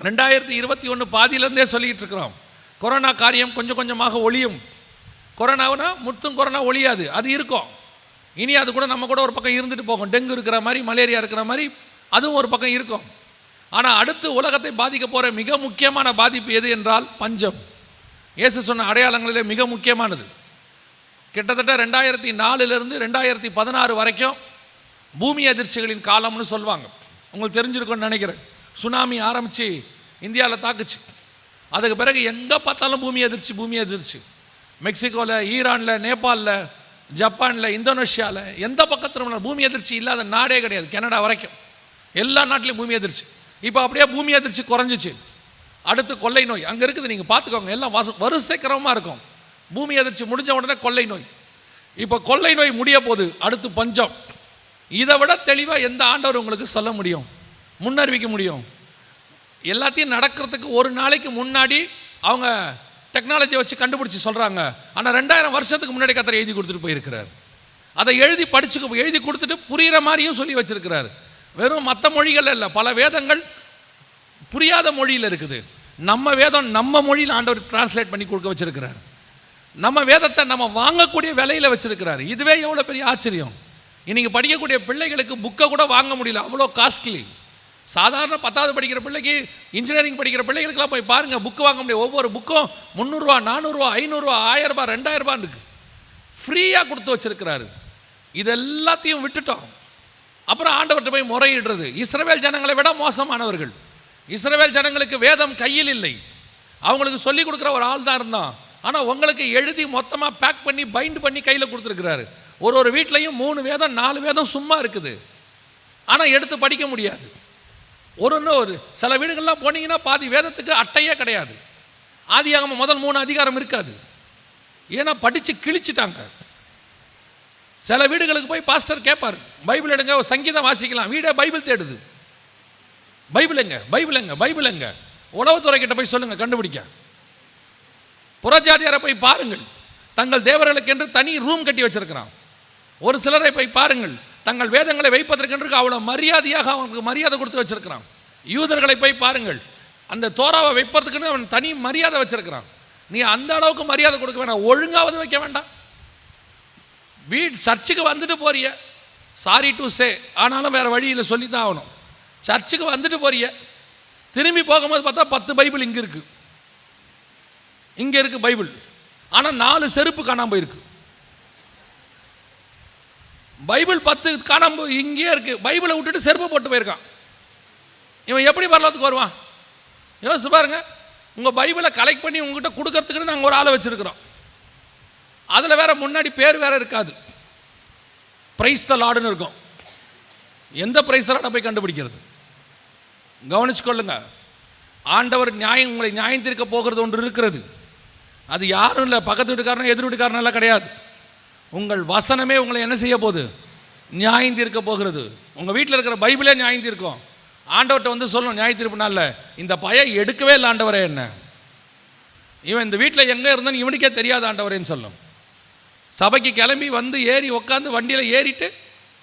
ரெண்டாயிரத்தி இருபத்தி ஒன்று பாதியிலேருந்தே சொல்லிகிட்டு இருக்கிறோம். கொரோனா காரியம் கொஞ்சம் கொஞ்சமாக ஒழியும். கொரோனாவுனா முத்தும் கொரோனா ஒழியாது. அது இருக்கும். இனி அது கூட நம்ம கூட ஒரு பக்கம் இருந்துட்டு போகும். டெங்கு இருக்கிற மாதிரி மலேரியா இருக்கிற மாதிரி அதுவும் ஒரு பக்கம் இருக்கும். ஆனால் அடுத்து உலகத்தை பாதிக்க போகிற மிக முக்கியமான பாதிப்பு எது என்றால் பஞ்சம். இயேசு சொன்ன அடையாளங்களிலே மிக முக்கியமானது. கிட்டத்தட்ட ரெண்டாயிரத்தி நாலுலேருந்து ரெண்டாயிரத்தி பதினாறு வரைக்கும் பூமி அதிர்ச்சிகளின் காலம்னு சொல்லுவாங்க. உங்களுக்கு தெரிஞ்சிருக்கும்னு நினைக்கிறேன். சுனாமி ஆரம்பித்து இந்தியாவில் தாக்குச்சு. அதுக்கு பிறகு எங்கே பார்த்தாலும் பூமி அதிர்ச்சி பூமி எதிர்ச்சி மெக்சிகோவில் ஈரானில் நேபாளில் ஜப்பானில் இந்தோனேஷியாவில் எந்த பக்கத்தில் பூமி அதிர்ச்சி இல்லாத நாடே கிடையாது கனடா வரைக்கும். எல்லா நாட்டிலையும் பூமி எதிர்ச்சி இப்போ அப்படியே பூமி அதிர்ச்சி குறைஞ்சிச்சு. அடுத்து கொள்ளை நோய். அங்கே இருக்குது நீங்கள் பார்த்துக்கோங்க எல்லாம் வச வரிசைக்கிரமமாக இருக்கும். பூமி அதிர்ச்சி முடிஞ்ச உடனே கொள்ளை நோய். இப்போ கொள்ளை நோய் முடிய போகுது அடுத்து பஞ்சம். இதை விட தெளிவாக எந்த ஆண்டவர் உங்களுக்கு சொல்ல முடியும்? முன்னறிவிக்க முடியும். எல்லாத்தையும் நடக்கிறதுக்கு ஒரு நாளைக்கு முன்னாடி அவங்க டெக்னாலஜியை வச்சு கண்டுபிடிச்சி சொல்கிறாங்க ஆனால் ரெண்டாயிரம் வருஷத்துக்கு முன்னாடி கத்தரை எழுதி கொடுத்துட்டு போயிருக்கிறார். அதை எழுதி படிச்சுக்க எழுதி கொடுத்துட்டு புரிகிற மாதிரியும் சொல்லி வச்சுருக்கிறார். வெறும் மற்ற மொழிகள் இல்லை பல வேதங்கள் புரியாத மொழியில் இருக்குது. நம்ம வேதம் நம்ம மொழியில் ஆண்டவர் டிரான்ஸ்லேட் பண்ணி கொடுக்க வச்சுருக்கிறார். நம்ம வேதத்தை நம்ம வாங்கக்கூடிய விலையில் வச்சுருக்கிறார். இதுவே எவ்வளோ பெரிய ஆச்சரியம். இன்றைக்கி படிக்கக்கூடிய பிள்ளைகளுக்கு புக்கை கூட வாங்க முடியல. அவ்வளோ காஸ்ட்லி சாதாரண பத்தாவது படிக்கிற பிள்ளைக்கு இன்ஜினியரிங் படிக்கிற பிள்ளைகளுக்கெல்லாம் போய் பாருங்கள் புக்கு வாங்க முடியும் ஒவ்வொரு புக்கும் முந்நூறுரூவா நானூறுரூவா ஐநூறுரூவா ஆயிரரூபா ரெண்டாயிரரூபான்னு இருக்கு. ஃப்ரீயாக கொடுத்து வச்சிருக்கிறாரு. இது எல்லாத்தையும் விட்டுட்டோம். அப்புறம் ஆண்டவர்கிட்ட போய் முறையிடுறது. இஸ்ரவேல் ஜனங்களை விட மோசமானவர்கள். இஸ்ரவேல் ஜனங்களுக்கு வேதம் கையில் இல்லை. அவங்களுக்கு சொல்லி கொடுக்குற ஒரு ஆள் தான் இருந்தான். ஆனால் உங்களுக்கு எழுதி மொத்தமாக பேக் பண்ணி பைண்ட் பண்ணி கையில் கொடுத்துருக்குறாரு. ஒரு ஒரு வீட்லேயும் மூணு வேதம் நாலு வேதம் சும்மா இருக்குது. ஆனால் எடுத்து படிக்க முடியாது. ஒரு ஒரு சில வீடுகள்லாம் போனீங்கன்னா பாதி வேதத்துக்கு அட்டையே கிடையாது. ஆதியாகம முதல் மூணு அதிகாரம் இருக்காது. ஏன்னா படித்து கிழிச்சிட்டாங்க. சில வீடுகளுக்கு போய் பாஸ்டர் கேட்பார் பைபிள் எடுங்க ஒரு சங்கீதம் வாசிக்கலாம். வீடே பைபிள் தேடுது. பைபிள் எங்க? பைபிள் எங்க? பைபிள் எங்க? உளவுத்துறை கிட்ட போய் சொல்லுங்க கண்டுபிடிக்க. புறஜாதியாரை போய் பாருங்கள். தங்கள் தேவர்களுக்கு என்று தனி ரூம் கட்டி வச்சிருக்கிறான். ஒரு சிலரை போய் பாருங்கள். தங்கள் வேதங்களை வைப்பதற்கென்று அவ்வளோ மரியாதையாக அவனுக்கு மரியாதை கொடுத்து வச்சிருக்கிறான். யூதர்களை போய் பாருங்கள். அந்த தோராவை வைப்பதற்குன்னு அவன் தனி மரியாதை வச்சிருக்கிறான். நீ அந்த அளவுக்கு மரியாதை கொடுக்க வேண்டாம் ஒழுங்காவது வைக்க வேண்டாம். வீட் சர்ச்சுக்கு வந்துட்டு போறிய. சாரி டு சே ஆனாலும் வேறு வழியில் சொல்லி தான் ஆகணும். சர்ச்சுக்கு வந்துட்டு போறிய. திரும்பி போகும்போது பார்த்தா பத்து பைபிள் இங்கே இருக்கு. இங்கே இருக்கு பைபிள். ஆனால் நாலு செருப்பு காணாமல் போயிருக்கு. பைபிள் பத்து காணாம இங்கேயே இருக்கு. பைபிளை விட்டுட்டு செருப்பு போட்டு போயிருக்கான். இவன் எப்படி பரலத்துக்கு வருவான்? யோசிச்சு பாருங்க. உங்கள் பைபிளை கலெக்ட் பண்ணி உங்ககிட்ட கொடுக்கறதுக்குன்னு நாங்கள் ஒரு ஆளை வச்சுருக்கிறோம். அதில் வேற முன்னாடி பேர் வேற இருக்காது. பிரைஸ் த லாடுன்னு இருக்கும். எந்த பிரைஸ் லாடை போய் கண்டுபிடிக்கிறது? கவனிச்சுக்கொள்ளுங்க. ஆண்டவர் நியாயம் உங்களை நியாயம் தீர்க்க போகிறது ஒன்று இருக்கிறது. அது யாரும் இல்லை. பக்கத்து வீட்டுக்காரனும் எதிர் வீட்டுக்காரனெல்லாம் கிடையாது. உங்கள் வசனமே உங்களை என்ன செய்ய போகுது? நியாயந்தீர்க்க போகிறது. உங்கள் வீட்டில் இருக்கிற பைபிளே நியாயந்தீர்க்கும். ஆண்டவர்கிட்ட வந்து சொல்லணும் நியாயத்தீர்ப்பு நாளில் இந்த பையன் எடுக்கவே இல்லை ஆண்டவரே என்ன? இவன் இந்த வீட்டில் எங்கே இருந்தான்னு இவனுக்கே தெரியாத ஆண்டவரேன்னு சொல்லும். சபைக்கு கிளம்பி வந்து ஏறி உட்காந்து வண்டியில் ஏறிட்டு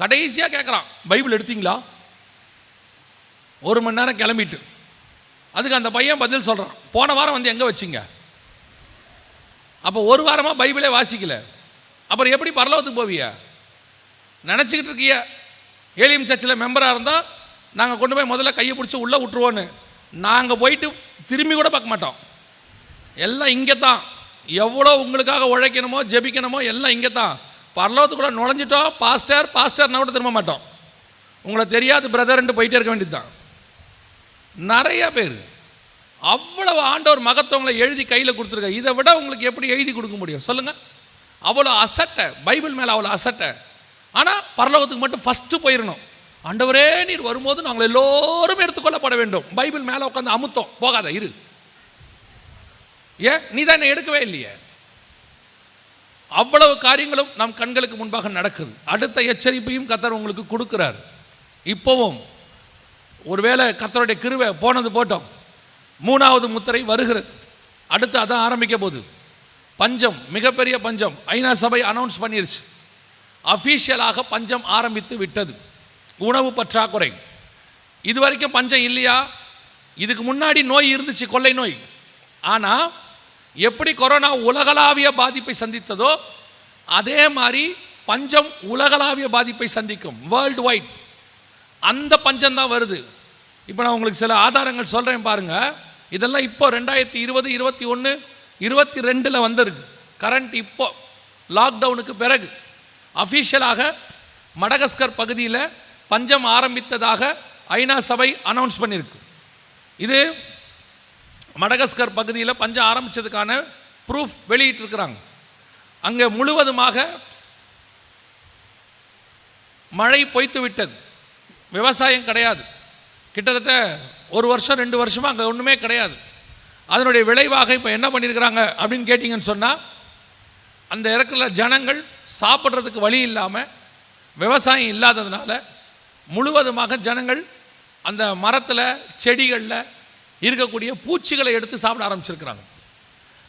கடைசியாக கேட்குறான் பைபிள் எடுத்தீங்களா? ஒரு மணி நேரம் கிளம்பிட்டு. அதுக்கு அந்த பையன் பதில் சொல்கிறான் போன வாரம் வந்து எங்கே வச்சிங்க? அப்போ ஒரு வாரமாக பைபிளே வாசிக்கலை. அப்புறம் எப்படி பரலோகத்துக்கு போவிய? நினச்சிக்கிட்டு இருக்கிய? ஏலியம் சர்ச்சில் மெம்பராக இருந்தால் நாங்கள் கொண்டு போய் முதல்ல கையை பிடிச்சி உள்ளே விட்டுருவோன்னு. நாங்கள் போயிட்டு திரும்பி கூட பார்க்க மாட்டோம். எல்லாம் இங்கே தான் எவ்வளோ உங்களுக்காக உழைக்கணுமோ ஜெபிக்கணுமோ எல்லாம் இங்கே தான் பரலோகத்துக்குள்ளே நுழைஞ்சிட்டோம் பாஸ்டர் பாஸ்டர்னா கூட திரும்ப மாட்டோம். உங்களை தெரியாது பிரதர்ன்ட்டு போயிட்டே இருக்க வேண்டியது தான் நிறைய பேர் அவ்வளவு ஆண்டவர் மகத்துவங்களை எழுதி கையில் கொடுத்துருக்க. இதை விட உங்களுக்கு எப்படி எழுதி கொடுக்க முடியும்? சொல்லுங்கள் அவ்வளோ அசட்டை பைபிள் மேலே அவ்வளோ அசட்டை. ஆனால் பரலோகத்துக்கு மட்டும் ஃபஸ்ட்டு போயிடணும் ஆண்டவரே நீர் வரும்போது நாங்கள் எல்லோரும் எடுத்துக்கொள்ளப்பட வேண்டும். பைபிள் மேலே உட்காந்து அமுத்தம். போகாத இரு. ஏன்? நீ தான் என்னை எடுக்கவே இல்லையே. அவ்வளவு காரியங்களும் நம் கண்களுக்கு முன்பாக நடக்குது. அடுத்த எச்சரிப்பையும் கத்தர் உங்களுக்கு கொடுக்குறார். இப்போவும் ஒருவேளை கத்தருடைய கிருவை போனது போட்டோம். மூணாவது முத்திரை வருகிறது. அடுத்து அதான் ஆரம்பிக்க போகுது. பஞ்சம் மிகப்பெரிய பஞ்சம். ஐநா சபை அனௌன்ஸ் பண்ணிருச்சு. அஃபீஷியலாக பஞ்சம் ஆரம்பித்து விட்டது. உணவு பற்றாக்குறை. இது வரைக்கும் பஞ்சம் இல்லையா? இதுக்கு முன்னாடி நோய் இருந்துச்சு கொள்ளை நோய். ஆனால் எப்படி கொரோனா உலகளாவிய பாதிப்பை சந்தித்ததோ அதே மாதிரி பஞ்சம் உலகளாவிய பாதிப்பை சந்திக்கும். வேர்ல்டு வைட் அந்த பஞ்சம் தான் வருது. இப்போ நான் உங்களுக்கு சில ஆதாரங்கள் சொல்கிறேன் பாருங்கள் இதெல்லாம் இப்போ ரெண்டாயிரத்தி இருபது இருபத்தி ஒன்று இருபத்தி ரெண்டில் வந்திருக்கு. கரண்ட் இப்போ லாக்டவுனுக்கு பிறகு. அஃபீஷியலாக மடகஸ்கர் பகுதியில் பஞ்சம் ஆரம்பித்ததாக ஐநா சபை அனௌன்ஸ் பண்ணியிருக்கு இது மடகஸ்கர் பகுதியில் பஞ்சம் ஆரம்பித்ததுக்கான ப்ரூஃப் வெளியிட்டிருக்கிறாங்க. அங்கே முழுவதுமாக மழை பொய்த்து விட்டது. விவசாயம் கிடையாது. கிட்டத்தட்ட ஒரு வருஷம் ரெண்டு வருஷமாக அங்கே ஒன்றுமே கிடையாது. அதனுடைய விளைவாக இப்போ என்ன பண்ணியிருக்கிறாங்க அப்படின்னு கேட்டிங்கன்னு சொன்னால் அந்த இடத்துல ஜனங்கள் சாப்பிட்றதுக்கு வழி இல்லாமல் விவசாயம் இல்லாததுனால முழுவதுமாக ஜனங்கள் அந்த மரத்தில் செடிகளில் இருக்கக்கூடிய பூச்சிகளை எடுத்து சாப்பிட ஆரம்பிச்சிருக்கிறாங்க.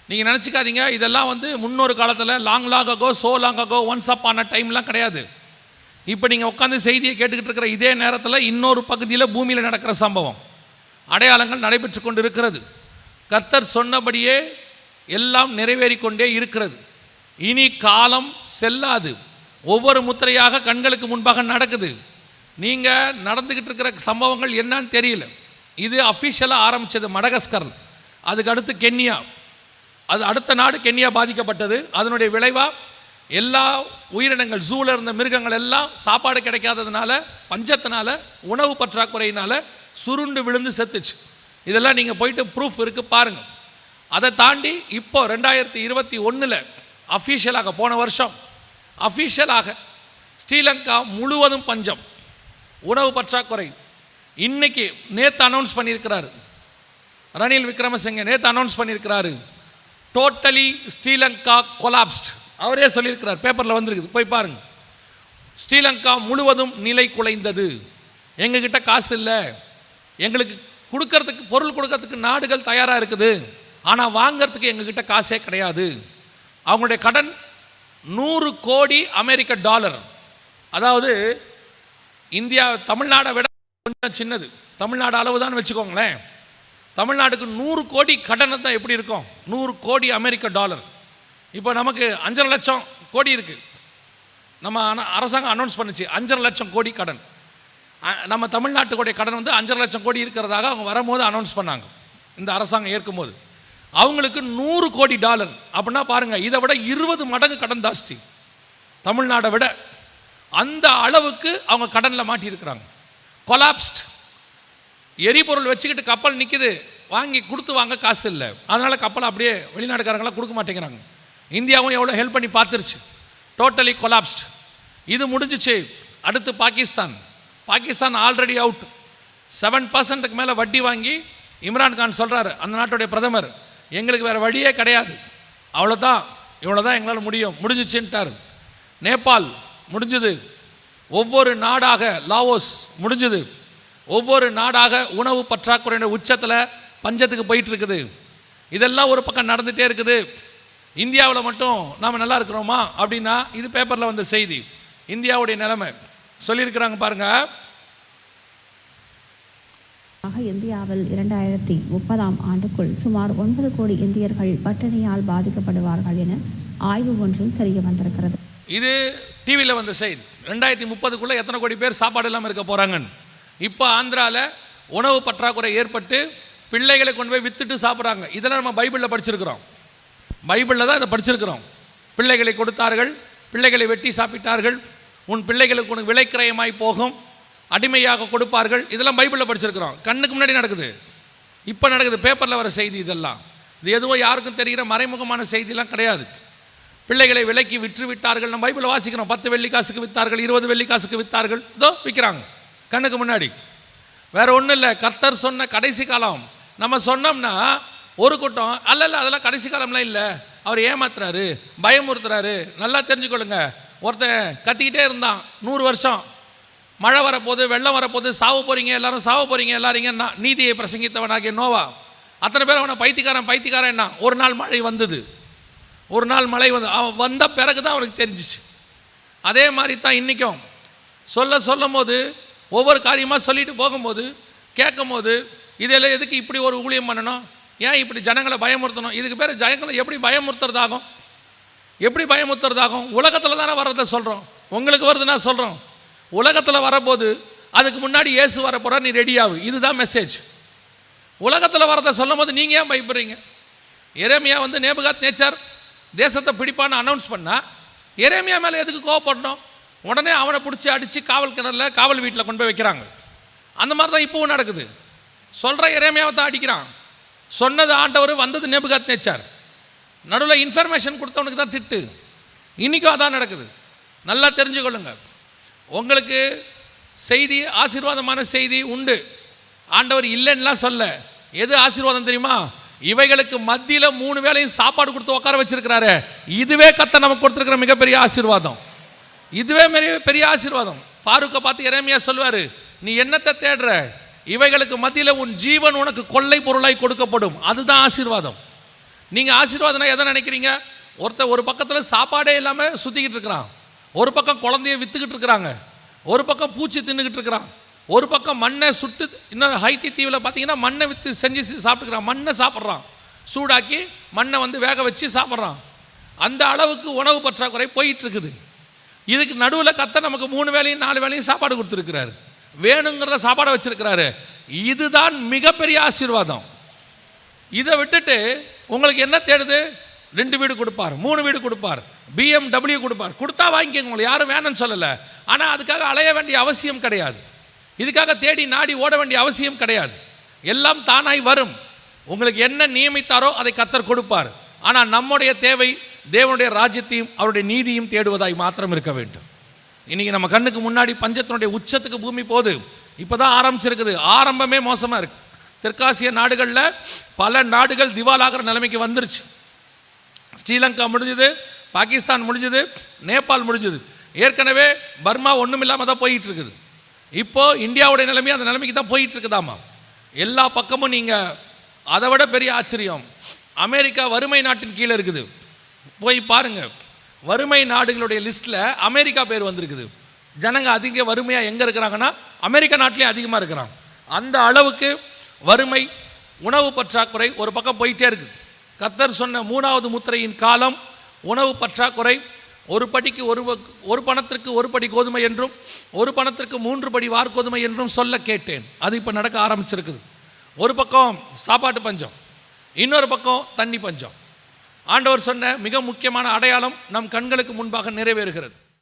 நீங்கள் நினச்சிக்காதீங்க இதெல்லாம் வந்து முன்னொரு காலத்தில் long long ago so long ago once upon டைம்லாம் கிடையாது. இப்போ நீங்கள் உட்காந்து செய்தியை கேட்டுக்கிட்டு இருக்கிற இதே நேரத்தில் இன்னொரு பகுதியில் பூமியில் நடக்கிற சம்பவம். அடையாளங்கள் நடைபெற்று கொண்டு இருக்கிறது கர்த்தர் சொன்னபடியே எல்லாம் நிறைவேறி கொண்டே இருக்கிறது. இனி காலம் செல்லாது. ஒவ்வொரு முத்திரையாக கண்களுக்கு முன்பாக நடக்குது. நீங்கள் நடந்துக்கிட்டு இருக்கிற சம்பவங்கள் என்னன்னு தெரியல. இது அஃபிஷியலாக ஆரம்பித்தது மடகஸ்கர் அதுக்கு அடுத்து கென்யா. அது அடுத்த நாடு கென்யா பாதிக்கப்பட்டது. அதனுடைய விளைவாக எல்லா உயிரினங்கள் ஜூவில் இருந்த மிருகங்கள் எல்லாம் சாப்பாடு கிடைக்காததுனால பஞ்சத்தினால உணவு பற்றாக்குறையினால சுருண்டு விழுந்து செத்துச்சு. இதெல்லாம் நீங்கள் போயிட்டு ப்ரூஃப் இருக்குது பாருங்கள் அதை தாண்டி இப்போ ரெண்டாயிரத்தி இருபத்தி ஒன்றில் அஃபீஷியலாக போன வருஷம் அஃபீஷியலாக ஸ்ரீலங்கா முழுவதும் பஞ்சம் உணவு பற்றாக்குறை. இன்னைக்கு நேற்று அனௌன்ஸ் பண்ணியிருக்கிறாரு. ரணில் விக்ரமசிங்க நேற்று அனௌன்ஸ் பண்ணியிருக்கிறாரு. டோட்டலி ஸ்ரீலங்கா கொலாப்ஸ்ட் அவரே சொல்லியிருக்கிறார் பேப்பரில் வந்திருக்குது போய் பாருங்கள் ஸ்ரீலங்கா முழுவதும் நிலை குலைந்தது. எங்ககிட்ட காசு இல்லை. எங்களுக்கு கொடுக்கறதுக்கு பொருள் கொடுக்கறதுக்கு நாடுகள் தயாராக இருக்குது. ஆனால் வாங்கிறதுக்கு எங்ககிட்ட காசே கிடையாது. அவங்களுடைய கடன் நூறு கோடி அமெரிக்க டாலர். அதாவது இந்தியா தமிழ்நாடை விட கொஞ்சம் சின்னது. தமிழ்நாடு அளவு தான் வச்சுக்கோங்களேன். தமிழ்நாடுக்கு நூறு கோடி கடனை தான் எப்படி இருக்கும்? நூறு கோடி அமெரிக்க டாலர். இப்போ நமக்கு அஞ்சரை லட்சம் கோடி இருக்குது நம்ம அரசாங்கம் அனௌன்ஸ் பண்ணுச்சு அஞ்சரை லட்சம் கோடி கடன். நம்ம தமிழ்நாட்டுக்குடைய கடன் வந்து அஞ்சரை லட்சம் கோடி இருக்கிறதாக அவங்க வரும்போது அனௌன்ஸ் பண்ணாங்க. இந்த அரசாங்கம் ஏற்கும்போது. அவங்களுக்கு நூறு கோடி டாலர். அப்படின்னா பாருங்கள் இதை விட இருபது மடங்கு கடன் ஜாஸ்தி. தமிழ்நாடை விட அந்த அளவுக்கு அவங்க கடனில் மாட்டியிருக்கிறாங்க. கொலாப்ஸ்ட் எரிபொருள் வச்சுக்கிட்டு கப்பல் நிற்கிது வாங்கி கொடுத்து வாங்க காசு இல்லை. அதனால் கப்பல் அப்படியே வெளிநாட்டுக்காரங்களாம் கொடுக்க மாட்டேங்கிறாங்க. இந்தியாவும் எவ்வளோ ஹெல்ப் பண்ணி பார்த்துருச்சு. டோட்டலி கொலாப்ஸ்ட் இது முடிஞ்சிச்சு. அடுத்து Pakistan. Pakistan already out seven பர்சன்ட்டுக்கு மேலே வட்டி வாங்கி இம்ரான் கான் சொல்கிறாரு அந்த நாட்டுடைய பிரதமர் எங்களுக்கு வேறு வழியே கிடையாது. அவ்வளோதான் இவ்வளோ தான் எங்களால் முடியும். முடிஞ்சிச்சுன்ட்டார். நேபாள் முடிஞ்சது. ஒவ்வொரு நாடாக லாவோஸ் முடிஞ்சது. ஒவ்வொரு நாடாக உணவு பற்றாக்குறையின் உச்சத்தில் பஞ்சத்துக்கு போயிட்டுருக்குது. இதெல்லாம் ஒரு பக்கம் நடந்துகிட்டே இருக்குது. இந்தியாவில் மட்டும் நாம் நல்லா இருக்கிறோமா? அப்படின்னா இது பேப்பரில் வந்த செய்தி. இந்தியாவுடைய நிலைமை. சொல்லியிருக்கிறாங்க பாருங்கள் ஆக இந்தியாவில் இரண்டாயிரத்தி முப்பதாம் ஆண்டுக்குள் சுமார் ஒன்பது கோடி இந்தியர்கள் பட்டினியால் பாதிக்கப்படுவார்கள் என ஆய்வு ஒன்றில் தெரிய வந்திருக்கிறது. இது டிவியில் வந்த செய்தி. ரெண்டாயிரத்தி முப்பதுக்குள்ளே எத்தனை கோடி பேர் சாப்பாடு இல்லாமல் இருக்க போகிறாங்கன்னு இப்போ ஆந்திராவில் உணவு பற்றாக்குறை ஏற்பட்டு பிள்ளைகளை கொண்டு போய் வித்துட்டு சாப்பிட்றாங்க. இதெல்லாம் நம்ம பைபிளில் படிச்சிருக்கிறோம். பைபிளில் தான் இதை படிச்சிருக்கிறோம். பிள்ளைகளை கொடுத்தார்கள் பிள்ளைகளை வெட்டி சாப்பிட்டார்கள் உன் பிள்ளைகளுக்கு உனக்கு விலைக்கிரயமாய் போகும். அடிமையாக கொடுப்பார்கள். இதெல்லாம் பைபிளில் படிச்சிருக்கிறோம். கண்ணுக்கு முன்னாடி நடக்குது. இப்போ நடக்குது. பேப்பரில் வர செய்தி இதெல்லாம். இது எதுவும் யாருக்கும் தெரிகிற மறைமுகமான செய்திலாம் கிடையாது. பிள்ளைகளை விலைக்கு விற்று விட்டார்கள். நம்ம பைபிளை வாசிக்கிறோம். பத்து வெள்ளி காசுக்கு வித்தார்கள். இருபது வெள்ளி காசுக்கு வித்தார்கள். இதோ விற்கிறாங்க கண்ணுக்கு முன்னாடி. வேற ஒன்றும் இல்லை. கர்த்தர் சொன்ன கடைசி காலம். நம்ம சொன்னோம்னா ஒரு கூட்டம். அல்ல இல்லை அதெல்லாம் கடைசி காலம்லாம் இல்லை. அவர் ஏமாத்துறாரு. பயமுறுத்துறாரு. நல்லா தெரிஞ்சுக்கொள்ளுங்க. ஒருத்தன் கத்திக்கிட்டே இருந்தான். நூறு வருஷம். மழை வரப்போகுது வெள்ளம் வரப்போகுது சாவு போகிறீங்க எல்லாரும் சாவு போகிறீங்க எல்லாரீங்கன்னா நீதியை பிரசங்கித்தவனாகிய நோவா. அத்தனை பேர் அவனை பைத்தியக்காரன் பைத்தியக்காரன் ஒரு நாள் மழை வந்தது. ஒரு நாள் மழை வந்து அவன் வந்த பிறகு தான் அவனுக்கு தெரிஞ்சிச்சு. அதே மாதிரி தான் இன்றைக்கும் சொல்ல சொல்லும் போது ஒவ்வொரு காரியமாக சொல்லிட்டு போகும்போது கேட்கும் போது இதெல்லாம் எதுக்கு இப்படி ஒரு ஊழியம் பண்ணணும்? ஏன் இப்படி ஜனங்களை பயமுறுத்தணும்? இதுக்கு பேர் ஜனங்களை எப்படி பயமுறுத்துறதாகும்? எப்படி பயமுத்துறதாகும்? உலகத்தில் தானே வர்றதை சொல்கிறோம் உங்களுக்கு வருதுன்னா சொல்கிறோம் உலகத்தில் வரபோது அதுக்கு முன்னாடி இயேசு வரப்போகிற நீ ரெடியாகு இதுதான் மெசேஜ் உலகத்தில் வரதை சொல்லும் போது நீங்கள் ஏன் பயப்படுறீங்க? எரேமியா வந்து நேபுகாத் நேச்சார் தேசத்தை பிடிப்பான்னு அனௌன்ஸ் பண்ணால் எரேமியா மேலே எதுக்கு கோவப்படணும்? உடனே அவனை பிடிச்சி அடித்து காவல் கிணறில் காவல் வீட்டில் கொண்டு போய் வைக்கிறாங்க. அந்த மாதிரி தான் இப்போவும் நடக்குது. சொல்கிற இறைமையாவை தான் அடிக்கிறான். சொன்னது ஆண்டவர் வந்தது நேபுகாத் நேச்சார் நடுவில் இன்ஃபர்மேஷன் கொடுத்தவனுக்கு தான் திட்டு. இன்றைக்கும் அதான் நடக்குது. நல்லா தெரிஞ்சுக்கொள்ளுங்க. உங்களுக்கு செய்தி ஆசீர்வாதமான செய்தி உண்டு. ஆண்டவர் இல்லைன்னுலாம் சொல்ல. எது ஆசீர்வாதம் தெரியுமா? இவைகளுக்கு மத்தியில் மூணு வேளையும் சாப்பாடு கொடுத்து உட்கார வச்சிருக்கிறாரு. இதுவே கத்த நமக்கு கொடுத்துருக்கிற மிகப்பெரிய ஆசீர்வாதம். இதுவே பெரிய பெரிய ஆசீர்வாதம். ஃபாரூக்கை பார்த்து இறைமையாக சொல்லுவார் நீ என்னத்தை தேடுற? இவைகளுக்கு மத்தியில் உன் ஜீவன் உனக்கு கொள்ளை பொருளாய் கொடுக்கப்படும். அதுதான் ஆசீர்வாதம். நீங்கள் ஆசீர்வாதம்னா எதை நினைக்கிறீங்க? ஒருத்தர் ஒரு பக்கத்தில் சாப்பாடே இல்லாமல் சுற்றிக்கிட்டு இருக்கிறான். ஒரு பக்கம் குழந்தைய விற்றுக்கிட்டு இருக்கிறாங்க. ஒரு பக்கம் பூச்சி தின்னுக்கிட்டு இருக்கிறான். ஒரு பக்கம் மண்ணை சுட்டு இன்னும் ஹைத்தி தீவில் பார்த்தீங்கன்னா மண்ணை விற்று செஞ்சு சாப்பிட்டுக்கிறான். மண்ணை சாப்பிட்றான். சூடாக்கி மண்ணை வந்து வேக வச்சு சாப்பிட்றான். அந்த அளவுக்கு உணவு பற்றாக்குறை போயிட்டு இருக்குது இதுக்கு நடுவில் கத்த நமக்கு மூணு வேளையும் நாலு வேலையும் சாப்பாடு கொடுத்துருக்கிறாரு. வேணுங்கிறத சாப்பாடை வச்சிருக்கிறாரு. இதுதான் மிகப்பெரிய ஆசீர்வாதம். இதை விட்டுட்டு உங்களுக்கு என்ன தேடுது? ரெண்டு வீடு கொடுப்பார் மூணு வீடு கொடுப்பார் பிஎம்டபிள்யூ கொடுப்பார். கொடுத்தா வாங்கிக்கோங்க உங்களை யாரும் வேணும்னு சொல்லலை. ஆனால் அதுக்காக அலைய வேண்டிய அவசியம் கிடையாது. இதுக்காக தேடி நாடி ஓட வேண்டிய அவசியம் கிடையாது. எல்லாம் தானாய் வரும். உங்களுக்கு என்ன நியமித்தாரோ அதை கத்தர் கொடுப்பார். ஆனால் நம்முடைய தேவை தேவனுடைய ராஜ்யத்தையும் அவருடைய நீதியும் தேடுவதாய் மாத்திரம் இருக்க வேண்டும். இன்றைக்கி நம்ம கண்ணுக்கு முன்னாடி பஞ்சத்தினுடைய உச்சத்துக்கு பூமி போகுது. இப்போதான் ஆரம்பிச்சிருக்குது. ஆரம்பமே மோசமாக இருக்குது தெற்காசிய நாடுகளில் பல நாடுகள் திவாலாகிற நிலைமைக்கு வந்துருச்சு. ஸ்ரீலங்கா முடிஞ்சது பாகிஸ்தான் முடிஞ்சது நேபாள் முடிஞ்சது. ஏற்கனவே பர்மா ஒன்றும் இல்லாமல் தான் போயிட்டு இருக்குது இப்போது இந்தியாவுடைய நிலைமை அந்த நிலைமைக்கு தான் போயிட்டு இருக்குதாமா எல்லா பக்கமும் நீங்கள் அதை விட பெரிய ஆச்சரியம். அமெரிக்கா வறுமை நாட்டின் கீழே இருக்குது. போய் பாருங்க. வறுமை நாடுகளுடைய லிஸ்ட்டில் அமெரிக்கா பேர் வந்திருக்குது. ஜனங்க அதிக வறுமையாக எங்கே இருக்கிறாங்கன்னா அமெரிக்கா நாட்டிலே அதிகமாக இருக்கிறாங்க. அந்த அளவுக்கு வறுமை உணவு பற்றாக்குறை ஒரு பக்கம் போயிட்டே இருக்குது. கத்தர் சொன்ன மூணாவது முத்திரையின் காலம் உணவு பற்றாக்குறை ஒரு படிக்கு ஒரு ஒரு பணத்திற்கு ஒரு படி கோதுமை என்றும் ஒரு பணத்திற்கு மூன்று படி வார்கோதுமை என்றும் சொல்ல கேட்டேன். அது இப்போ நடக்க ஆரம்பிச்சிருக்குது. ஒரு பக்கம் சாப்பாட்டு பஞ்சம் இன்னொரு பக்கம் தண்ணி பஞ்சம். ஆண்டவர் சொன்ன மிக முக்கியமான அடையாளம் நம் கண்களுக்கு முன்பாக நிறைவேறுகிறது.